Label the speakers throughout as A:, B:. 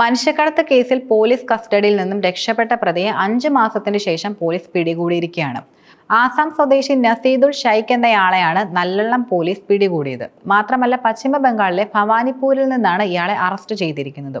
A: മനുഷ്യക്കടത്ത് കേസിൽ പോലീസ് കസ്റ്റഡിയിൽ നിന്നും രക്ഷപ്പെട്ട പ്രതിയെ അഞ്ച് മാസത്തിന് ശേഷം പോലീസ് പിടികൂടിയിരിക്കുകയാണ്. ആസാം സ്വദേശി നസീദുൽ ഷൈഖ് എന്നയാളെയാണ് നല്ലള്ളം പോലീസ് പിടികൂടിയത്. മാത്രമല്ല പശ്ചിമ ബംഗാളിലെ ഭവാനിപ്പൂരിൽ നിന്നാണ് ഇയാളെ അറസ്റ്റ് ചെയ്തിരിക്കുന്നത്.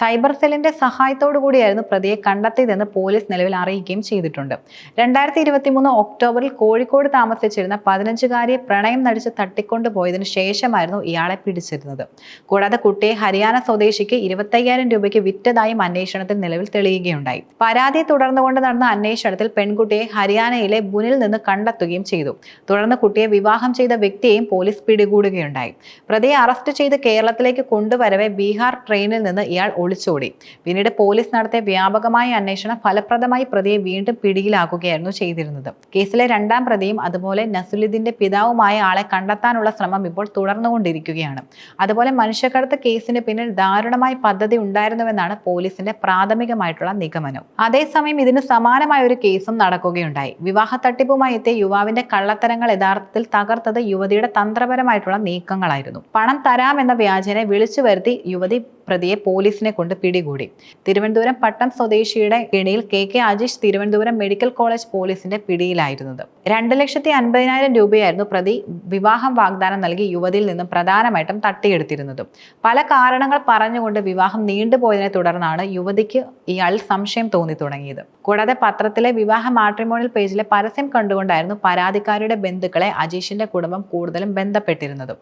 A: സൈബർ സെല്ലിന്റെ സഹായത്തോടു കൂടിയായിരുന്നു പ്രതിയെ കണ്ടെത്തിയതെന്ന് പോലീസ് നിലവിൽ അറിയിക്കുകയും ചെയ്തിട്ടുണ്ട്. രണ്ടായിരത്തി ഇരുപത്തി മൂന്ന് ഒക്ടോബറിൽ കോഴിക്കോട് താമസിച്ചിരുന്ന പതിനഞ്ചുകാരിയെ പ്രണയം നടിച്ച് തട്ടിക്കൊണ്ടുപോയതിനു ശേഷമായിരുന്നു ഇയാളെ പിടിച്ചിരുന്നത്. കൂടാതെ കുട്ടിയെ ഹരിയാന സ്വദേശിക്ക് ഇരുപത്തയ്യായിരം രൂപയ്ക്ക് വിറ്റതായും അന്വേഷണത്തിൽ നിലവിൽ തെളിയുകയുണ്ടായി. പരാതിയെ തുടർന്നുകൊണ്ട് നടന്ന അന്വേഷണത്തിൽ പെൺകുട്ടിയെ ഹരിയാനയിലെ ബുനിൽ നിന്ന് കണ്ടെത്തുകയും ചെയ്തു. തുടർന്ന് കുട്ടിയെ വിവാഹം ചെയ്ത വ്യക്തിയെയും പോലീസ് പിടികൂടുകയുണ്ടായി. പ്രതിയെ അറസ്റ്റ് ചെയ്ത് കേരളത്തിലേക്ക് കൊണ്ടുവരവേ ബീഹാർ ട്രെയിനിൽ നിന്ന് ഇയാൾ ഒളിച്ചോടി. പിന്നീട് പോലീസ് നടത്തിയ വ്യാപകമായ അന്വേഷണം ഫലപ്രദമായി പ്രതിയെ വീണ്ടും പിടിയിലാക്കുകയായിരുന്നു ചെയ്തിരുന്നത്. കേസിലെ രണ്ടാം പ്രതിയും അതുപോലെ നസുലിദിന്റെ പിതാവുമായ ആളെ കണ്ടെത്താനുള്ള ശ്രമം ഇപ്പോൾ തുടർന്നുകൊണ്ടിരിക്കുകയാണ്. അതുപോലെ മനുഷ്യക്കടത്ത് കേസിന് പിന്നിൽ ദാരുണമായ പദ്ധതി ഉണ്ടായിരുന്നുവെന്നാണ് പോലീസിന്റെ പ്രാഥമികമായിട്ടുള്ള നിഗമനം. അതേസമയം ഇതിന് സമാനമായ ഒരു കേസും നടക്കുകയുണ്ടായി. വിവാഹ തട്ടിപ്പുമായി എത്തിയ യുവാവിന്റെ കള്ളത്തരങ്ങൾ യഥാർത്ഥത്തിൽ തകർത്തത് യുവതിയുടെ തന്ത്രപരമായിട്ടുള്ള നീക്കങ്ങളായിരുന്നു. പണം തരാമെന്ന വ്യാജനെ വിളിച്ചു വരുത്തി യുവതി പ്രതിയെ പോലീസിനെ കൊണ്ട് പിടികൂടി. തിരുവനന്തപുരം പട്ടം സ്വദേശിയുടെ കെണിയിൽ K K Ajeesh Thiruvananthapuram medical college പോലീസിന്റെ പിടിയിലായിരുന്നത്. രണ്ട് ലക്ഷത്തി അൻപതിനായിരം രൂപയായിരുന്നു പ്രതി വിവാഹം വാഗ്ദാനം നൽകി യുവതിയിൽ നിന്നും പ്രധാനമായിട്ടും തട്ടിയെടുത്തിരുന്നതും. പല കാരണങ്ങൾ പറഞ്ഞുകൊണ്ട് വിവാഹം നീണ്ടുപോയതിനെ തുടർന്നാണ് യുവതിക്ക് ഇയാളിൽ സംശയം തോന്നി തുടങ്ങിയത്. കൂടാതെ പത്രത്തിലെ വിവാഹ മാട്രിമോണിയൽ പേജിലെ പരസ്യം കണ്ടുകൊണ്ടായിരുന്നു പരാതിക്കാരുടെ ബന്ധുക്കളെ അജീഷിന്റെ കുടുംബം കൂടുതലും ബന്ധപ്പെട്ടിരുന്നത്.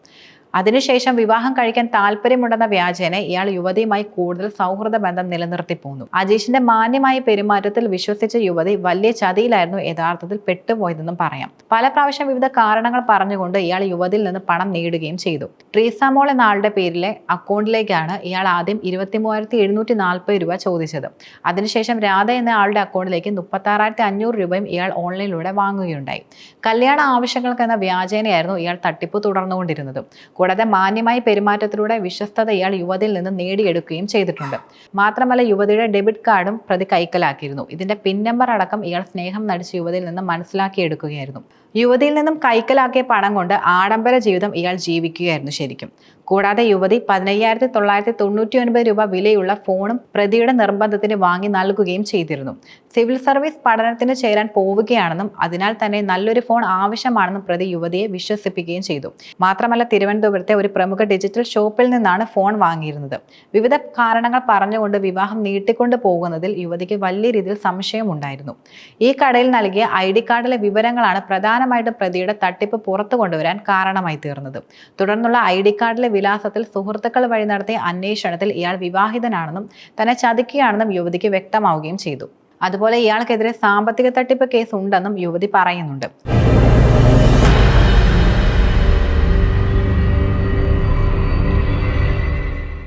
A: അതിനുശേഷം വിവാഹം കഴിക്കാൻ താല്പര്യമുണ്ടെന്ന വ്യാജേന ഇയാൾ യുവതിയുമായി കൂടുതൽ സൗഹൃദ ബന്ധം നിലനിർത്തി പോന്നു. അജീഷിന്റെ മാന്യമായ പെരുമാറ്റത്തിൽ വിശ്വസിച്ച യുവതി വലിയ ചതിയിലായിരുന്നു യഥാർത്ഥത്തിൽ പെട്ടുപോയതെന്നും പറയാം. പല പ്രാവശ്യം വിവിധ കാരണങ്ങൾ പറഞ്ഞുകൊണ്ട് ഇയാൾ യുവതിയിൽ നിന്ന് പണം നേടുകയും ചെയ്തു. ട്രീസാമോൾ എന്ന ആളുടെ പേരിലെ അക്കൗണ്ടിലേക്കാണ് ഇയാൾ ആദ്യം ഇരുപത്തി മൂവായിരത്തി എഴുന്നൂറ്റി നാൽപ്പത് രൂപ ചോദിച്ചത്. അതിനുശേഷം രാധ എന്ന ആളുടെ അക്കൗണ്ടിലേക്ക് മുപ്പത്തി ആറായിരത്തി അഞ്ഞൂറ് രൂപയും ഇയാൾ ഓൺലൈനിലൂടെ വാങ്ങുകയുണ്ടായി. കല്യാണ ആവശ്യങ്ങൾക്ക് എന്ന വ്യാജേനയായിരുന്നു ഇയാൾ തട്ടിപ്പ് തുടർന്നുകൊണ്ടിരുന്നത്. കൂടാതെ മാന്യമായ പെരുമാറ്റത്തിലൂടെ വിശ്വസ്തത ഇയാൾ യുവതിയിൽ നിന്ന് നേടിയെടുക്കുകയും ചെയ്തിട്ടുണ്ട്. മാത്രമല്ല യുവതിയുടെ ഡെബിറ്റ് കാർഡും പ്രതി കൈക്കലാക്കിയിരുന്നു. ഇതിന്റെ പിൻ നമ്പർ അടക്കം ഇയാൾ സ്നേഹം നടിച്ച് യുവതിയിൽ നിന്ന് മനസ്സിലാക്കിയെടുക്കുകയായിരുന്നു യുവതിയിൽ നിന്നും കൈക്കലാക്കിയ പണം കൊണ്ട് ആഡംബര ജീവിതം ഇയാൾ ജീവിക്കുകയായിരുന്നു ശരിക്കും. കൂടാതെ യുവതി പതിനയ്യായിരത്തി തൊള്ളായിരത്തി തൊണ്ണൂറ്റി ഒൻപത് രൂപ വിലയുള്ള ഫോണും പ്രതിയുടെ നിർബന്ധത്തിന് വാങ്ങി നൽകുകയും ചെയ്തിരുന്നു. സിവിൽ സർവീസ് പഠനത്തിന് ചേരാൻ പോവുകയാണെന്നും അതിനാൽ തന്നെ നല്ലൊരു ഫോൺ ആവശ്യമാണെന്നും പ്രതി യുവതിയെ വിശ്വസിപ്പിക്കുകയും ചെയ്തു. മാത്രമല്ല തിരുവനന്തപുരത്തെ ഒരു പ്രമുഖ ഡിജിറ്റൽ ഷോപ്പിൽ നിന്നാണ് ഫോൺ വാങ്ങിയിരുന്നത്. വിവിധ കാരണങ്ങൾ പറഞ്ഞുകൊണ്ട് വിവാഹം നീട്ടിക്കൊണ്ടു പോകുന്നതിൽ യുവതിക്ക് വലിയ രീതിയിൽ സംശയമുണ്ടായിരുന്നു ഈ കടയിൽ നൽകിയ ഐ ഡി കാർഡിലെ വിവരങ്ങളാണ് പ്രധാനമായിട്ടും പ്രതിയുടെ തട്ടിപ്പ് പുറത്തു കൊണ്ടുവരാൻ കാരണമായി തീർന്നത്. തുടർന്നുള്ള ഐ ഡി കാർഡിലെ വിലാസത്തിൽ സുഹൃത്തുക്കൾ വഴി നടത്തിയ അന്വേഷണത്തിൽ ഇയാൾ വിവാഹിതനാണെന്നും തന്നെ ചതിക്കുകയാണെന്നും യുവതിക്ക് വ്യക്തമാവുകയും ചെയ്തു. അതുപോലെ ഇയാൾക്കെതിരെ സാമ്പത്തിക തട്ടിപ്പ് കേസ് ഉണ്ടെന്നും യുവതി പറയുന്നുണ്ട്.